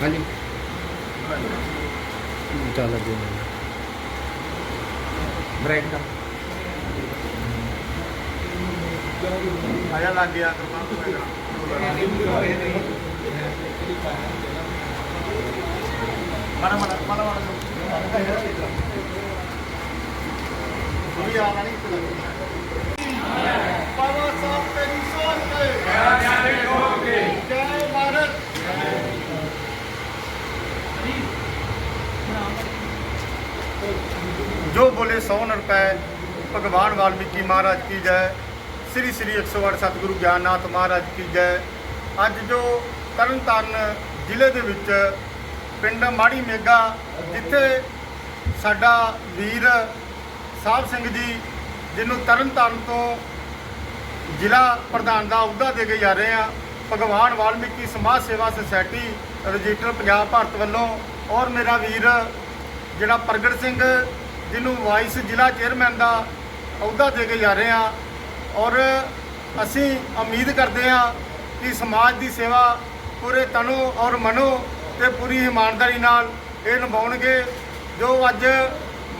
ਹਾਂਜੀ ਚੱਲ ਜੀ ਬ੍ਰੇਕ ਦਾ ਆਇਆ ਲੱਗ ਗਿਆ ਮਾੜਾ ਮਾੜਾ ਮਾੜਾ ਮਾੜਾ ਕੋਈ ਆ ਨਹੀਂ ਬਾਬਾ ਸਾਹਿਬ ਤੇਰੀ ਸੋਚ ਤੇ ਜੈ ਭਾਰਤ ਜੋ ਬੋਲੇ 100 ਰੁਪਏ ਭਗਵਾਨ ਵਾਲਮੀਕੀ ਮਹਾਰਾਜ ਕੀ ਜੈ, ਸ੍ਰੀ ਸ੍ਰੀ 108 ਸਤਿਗੁਰੂ ਗਿਆਨਨਾਥ ਮਹਾਰਾਜ ਕੀ ਜੈ। ਅੱਜ ਜੋ ਤਰਨਤਾਰਨ ਜ਼ਿਲ੍ਹੇ ਦੇ ਵਿੱਚ ਪਿੰਡ ਮਾੜੀ ਮੇਗਾ, ਜਿੱਥੇ ਸਾਡਾ ਵੀਰ ਸਾਹਿਬ ਸਿੰਘ ਜੀ, ਜਿਹਨੂੰ ਤਰਨਤਾਰਨ ਤੋਂ ਜ਼ਿਲ੍ਹਾ ਪ੍ਰਧਾਨ ਦਾ ਅਹੁਦਾ ਦੇ ਕੇ ਜਾ ਰਹੇ ਆ ਭਗਵਾਨ ਵਾਲਮੀਕੀ ਸਮਾਜ ਸੇਵਾ ਸੁਸਾਇਟੀ ਰਜਿਸਟਰ ਪੰਜਾਬ ਭਾਰਤ ਵੱਲੋਂ ਔਰ ਮੇਰਾ ਵੀਰ ਜਿਹੜਾ ਪ੍ਰਗਟ ਸਿੰਘ, ਜਿਹਨੂੰ ਵਾਈਸ ਜ਼ਿਲ੍ਹਾ ਚੇਅਰਮੈਨ ਦਾ ਅਹੁਦਾ ਦੇ ਕੇ ਜਾ ਰਹੇ ਆ ਔਰ ਅਸੀਂ ਉਮੀਦ ਕਰਦੇ ਆ ਕਿ ਸਮਾਜ ਦੀ ਸੇਵਾ ਪੂਰੇ ਤਨੋ ਔਰ ਮਨੋ ਤੇ ਪੂਰੀ ਇਮਾਨਦਾਰੀ ਨਾਲ ਇਹ ਨਿਭਾਉਣਗੇ। ਜੋ ਅੱਜ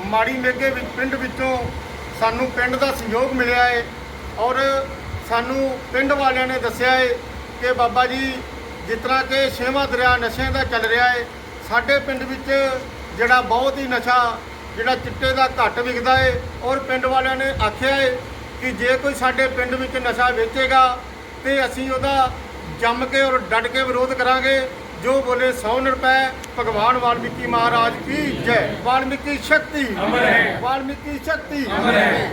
ਮਾੜੀ ਮੇਗੇ ਵਿੱਚ ਪਿੰਡ ਵਿੱਚੋਂ ਸਾਨੂੰ ਪਿੰਡ ਦਾ ਸਹਿਯੋਗ ਮਿਲਿਆ ਹੈ ਔਰ ਸਾਨੂੰ ਪਿੰਡ ਵਾਲਿਆਂ ਨੇ ਦੱਸਿਆ ਹੈ ਕਿ ਬਾਬਾ ਜੀ ਜਿਸ ਤਰ੍ਹਾਂ ਕਿ ਛੇਵਾਂ ਦਰਿਆ ਨਸ਼ਿਆਂ ਦਾ ਚੱਲ ਰਿਹਾ ਹੈ ਸਾਡੇ ਪਿੰਡ ਵਿੱਚ ਜਿਹੜਾ ਬਹੁਤ ਹੀ ਨਸ਼ਾ ਜਿਹੜਾ ਚਿੱਟੇ ਦਾ ਘੱਟ ਵਿਕਦਾ ਹੈ ਔਰ ਪਿੰਡ ਵਾਲਿਆਂ ਨੇ ਆਖਿਆ ਹੈ ਕਿ ਜੇ ਕੋਈ ਸਾਡੇ ਪਿੰਡ ਵਿੱਚ ਨਸ਼ਾ ਵੇਚੇਗਾ ਤੇ ਅਸੀਂ ਉਹਦਾ ਜੰਮ ਕੇ ਔਰ ਡਟ ਕੇ ਵਿਰੋਧ ਕਰਾਂਗੇ। ਜੋ ਬੋਲੇ 100 ਰੁਪਏ ਭਗਵਾਨ ਵਾਲਮੀਕੀ ਮਹਾਰਾਜ ਕੀ ਜੈ। ਵਾਲਮੀਕੀ ਸ਼ਕਤੀ ਅਮਰ ਹੈ। ਵਾਲਮੀਕੀ ਸ਼ਕਤੀ। ਅਮਰ ਹੈ।